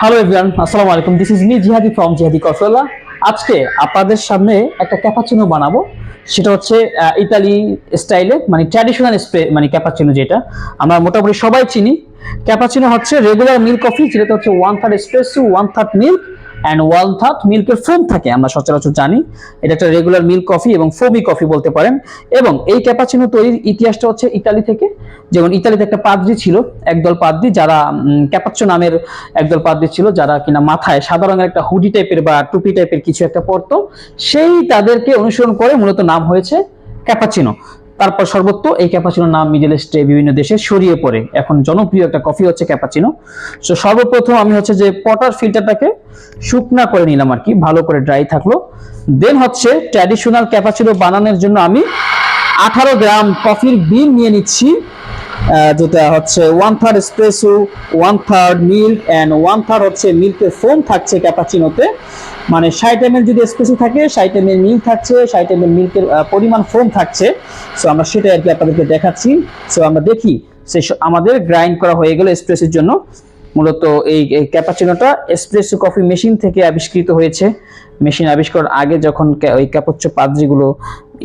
Hello everyone আসসালামু আলাইকুম। This is me Jihadi from Jihadi কসলা আজকে আপনাদের সামনে একটা ক্যাপাচিনো বানাবো। সেটা হচ্ছে ইতালি স্টাইলে মানে ট্র্যাডিশনাল স্প্রে মানে ক্যাপাচিনো যেটা। আমরা মোটামুটি সবাই চিনি। ক্যাপাচিনো হচ্ছে রেগুলার মিল্ক কফি যেটা হচ্ছে one third espresso one third milk and one third মিল্কের foam থাকে, আমরা সচরাচর জানি। এটা একটা রেগুলার মিল্ক কফি এবং ফোমি কফি বলতে পারেন। এবং এই ক্যাপাচিনো তৈরির ইতিহাসটা হচ্ছে ইতালি থেকে। যেমন ইতালিতে একটা পাদ্রি ছিল, একদল পাদ্রি যারা ক্যাপাচ্চো নামের একদল পাদ্রি ছিল, যারা কিনা মাথায় সাদা রঙের একটা হুডি টাইপের বা টুপি টাইপের কিছু একটা পরতো। সেই তাদেরকে অনুসরণ করে মূলত নাম হয়েছে ক্যাপাচিনো তারপর সর্বত্র এই ক্যাপাচিনো নাম মিডল ইস্টে বিভিন্ন দেশে ছড়িয়ে পড়ে। এখন জনপ্রিয় একটা কফি হচ্ছে ক্যাপাচিনো সো সর্বপ্রথম আমি হচ্ছে যে পটার ফিল্টারটাকে শুকনা করে নিলাম আর কি, ভালো করে ড্রাই থাকল। দেন হচ্ছে ট্র্যাডিশনাল ক্যাপাচিনো বানানোর জন্য আমি আঠারো গ্রাম কফির বিন নিয়ে নিচ্ছি যেটা হচ্ছে one third espresso one third milk and one third হচ্ছে মিল্কের ফোম থাকছে ক্যাপাচিনোতে মানে ষাট এম যদি এসপ্রেসো থাকে, ষাট এম মিল্ক থাকছে, ষাট এম মিল্কের পরিমাণ ফোম থাকছে। সো আমরা সেটাই আর কি আপনাদেরকে দেখাচ্ছি। সো আমরা দেখি, সে আমাদের গ্রাইন্ড করা হয়ে গেল এসপ্রেসোর জন্য। মূলত এই ক্যাপাচিনোটা এসপ্রেসো কফি মেশিন থেকে আবিষ্কৃত হয়েছে। মেশিন আবিষ্কার আগে যখন ওই ক্যাপোচ্চো পাদ্রিগুলো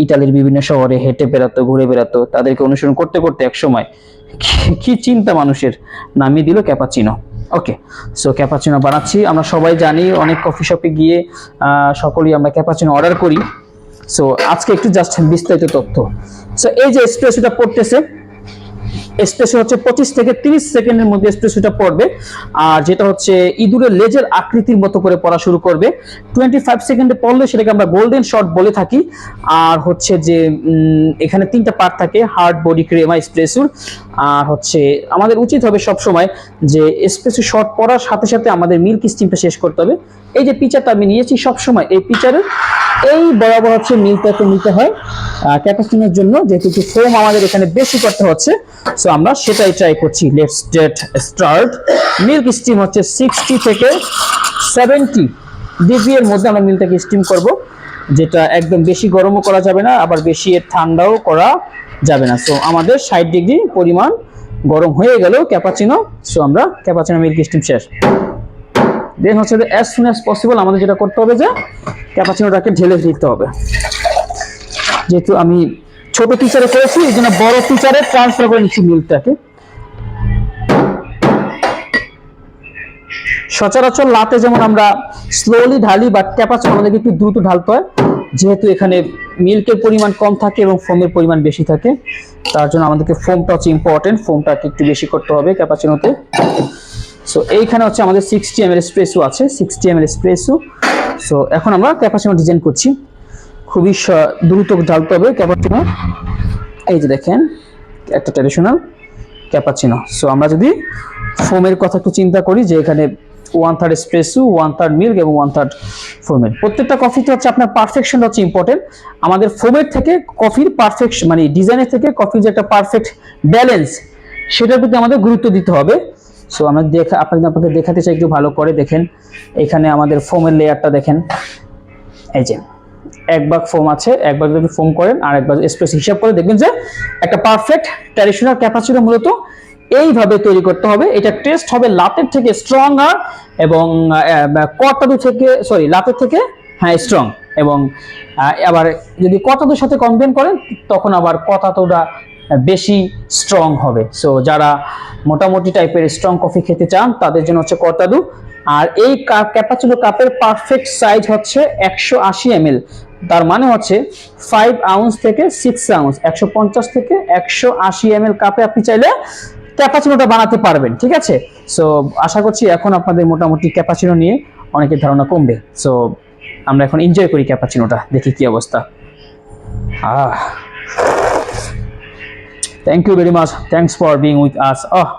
ইটালির বিভিন্ন শহরে হেঁটে বেড়াতো, ঘুরে বেড়াতো, তাদেরকে অনুসরণ করতে করতে এক সময় কি চিন্তা মানুষের নামিয়ে দিল ক্যাপাচিনো ওকে সো ক্যাপাচিনো বানাচ্ছি। আমরা সবাই জানি অনেক কফি শপে গিয়ে সকলেই আমরা ক্যাপাচিনো অর্ডার করি। সো আজকে একটু জাস্ট বিস্তারিত তথ্য। সো এই যে এসপ্রেসোটা পড়তেছে এসপ্রেসো হচ্ছে পঁচিশ থেকে তিরিশ সেকেন্ডের মধ্যে এসপ্রেসোটা পড়বে। আর যেটা হচ্ছে ইঁদুরের লেজের আকৃতির মতো করে পড়া শুরু করবে। টোয়েন্টি ফাইভ সেকেন্ডে পড়লে সেটাকে আমরা গোল্ডেন শট বলে থাকি। আর হচ্ছে যে এখানে তিনটা পার্ট থাকে হার্ড বডি ক্রেমা এসপ্রেসোর আর হচ্ছে আমাদের উচিত হবে সব সময় যে এসপ্রেসো শট পড়ার সাথে সাথে আমাদের মিল্ক স্টিমটা শেষ করতে হবে। এই যে পিচারটা আমি নিয়েছি সবসময়, এই পিচারের এই বরাবর হচ্ছে মিল্কটাকে নিতে হয়। ক্যাপাসিটিনের জন্য যেহেতু ফোম আমাদের এখানে বেশি করতে হচ্ছে সো আমরা সেটাই ট্রাই করছি। Let's get start milk steam হচ্ছে সিক্সটি থেকে সেভেন্টি ডিগ্রি এর মধ্যে আমরা মিল্কটাকে স্টিম করব, যেটা একদম বেশি গরমও করা যাবে না, আবার বেশি ঠান্ডাও করা যাবে না। সো আমাদের ষাট ডিগ্রি পরিমাণ গরম হয়ে গেল ক্যাপাচিনো সো আমরা ক্যাপাচিনো মিল্ক স্টিম শেষ। দেন হচ্ছে অ্যাজ সুন অ্যাজ পসিবল আমাদের যেটা করতে হবে যে ক্যাপাচিনোটাকে ঢেলে দিতে হবে। যেহেতু আমি ছোট টিচারে করেছি, এই জন্য বড় টিচারে ট্রান্সফার করে নিচ্ছি মিলটাকে সচরাচর লাতে যেমন আমরা স্লোলি ঢালি বা ক্যাপাচিনো আমাদেরকে একটু দ্রুত ঢালতে হয়, যেহেতু এখানে মিল্কের পরিমাণ কম থাকে এবং ফোমের পরিমাণ বেশি থাকে, তার জন্য আমাদেরকে ফোমটা হচ্ছে ইম্পর্টেন্ট ফোমটাকে একটু বেশি করতে হবে ক্যাপাচিনোতে সো এইখানে হচ্ছে আমাদের সিক্সটি এম এল স্প্রেসো আছে sixty M L espresso so এখন আমরা ক্যাপাচিনো ডিজাইন করছি। খুবই দ্রুত ঢালতে হবে ক্যাপাচিনো এই যে দেখেন, একটা ট্র্যাডিশনাল ক্যাপাচিনো সো আমরা যদি ফোমের কথা একটু চিন্তা করি যে এখানে one third espresso one third milk এবং ওয়ান থার্ড ফোমের প্রত্যেকটা কফিতে হচ্ছে আপনার পারফেকশন হচ্ছে ইম্পর্টেন্ট আমাদের ফোমের থেকে কফির পারফেকশন মানে ডিজাইনের থেকে কফির যে একটা পারফেক্ট ব্যালেন্স সেটার প্রতি আমাদের গুরুত্ব দিতে হবে। সো আমরা দেখা আপনাকে আপনাকে দেখাতে চাই, একটু ভালো করে দেখেন। এখানে আমাদের ফোমের লেয়ারটা দেখেন। এই যে। এক ভাগ ফোম আছে, এক ভাগ যদি ফোম করেন আর এক ভাগ স্পেস হিসাব করে দেখবেন যে একটা পারফেক্ট ট্র্যাডিশনাল ক্যাপাচিনো মূলত এইভাবে তৈরি করতে হবে। এটা টেস্ট হবে লাতের থেকে স্ট্রং আর এবং কটাদু থেকে সরি লাতের থেকে হ্যাঁ স্ট্রং এবং আবার যদি কটাদুর সাথে কম্পেয়ার করেন, তখন আবার কটাদুটা বেশি স্ট্রং হবে। সো যারা মোটামুটি টাইপের স্ট্রং কফি খেতে চান, তাদের জন্য হচ্ছে কটাদু আর এই ক্যাপাচিনো কাপের পারফেক্ট সাইজ হচ্ছে একশো আশি এম তার মানে হচ্ছে ফাইভ আউন্স থেকে সিক্স আউন্স একশো পঞ্চাশ থেকে একশো আশি এম কাপে আপনি চাইলে ক্যাপাচিনোটা বানাতে পারবেন, ঠিক আছে? সো আশা করছি এখন আপনাদের মোটামুটি ক্যাপাচিনো নিয়ে অনেকের ধারণা কমবে। সো আমরা এখন এনজয় করি ক্যাপাচিনোটা দেখি কি অবস্থা। আহ। Thank you very much thanks for being with us ah.